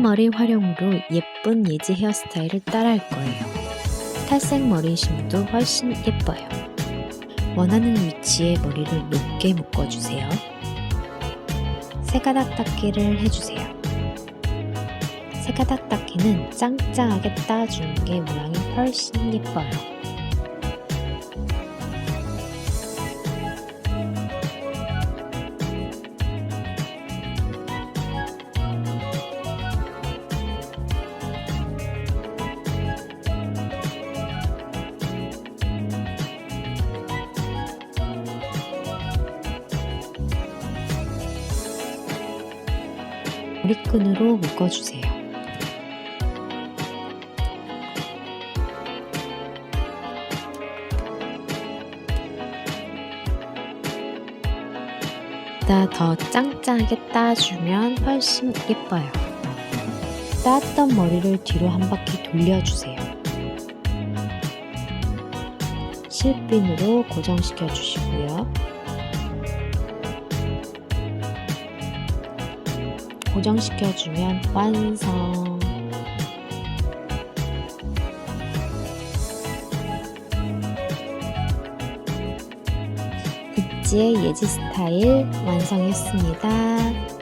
머리 활용으로 예쁜 예지 헤어스타일을 따라할 거예요. 탈색 머리심도 훨씬 예뻐요. 원하는 위치에 머리를 높게 묶어주세요. 세가닥 닦기를 해주세요. 세가닥 닦기는 짱짱하게 따주는 게 모양이 훨씬 예뻐요. 머리끈으로 묶어주세요. 더 짱짱하게 따주면 훨씬 예뻐요. 따았던 머리를 뒤로 한 바퀴 돌려주세요. 실핀으로 고정시켜 주시고요. 고정시켜주면 완성. 굿즈의 예지 스타일 완성했습니다.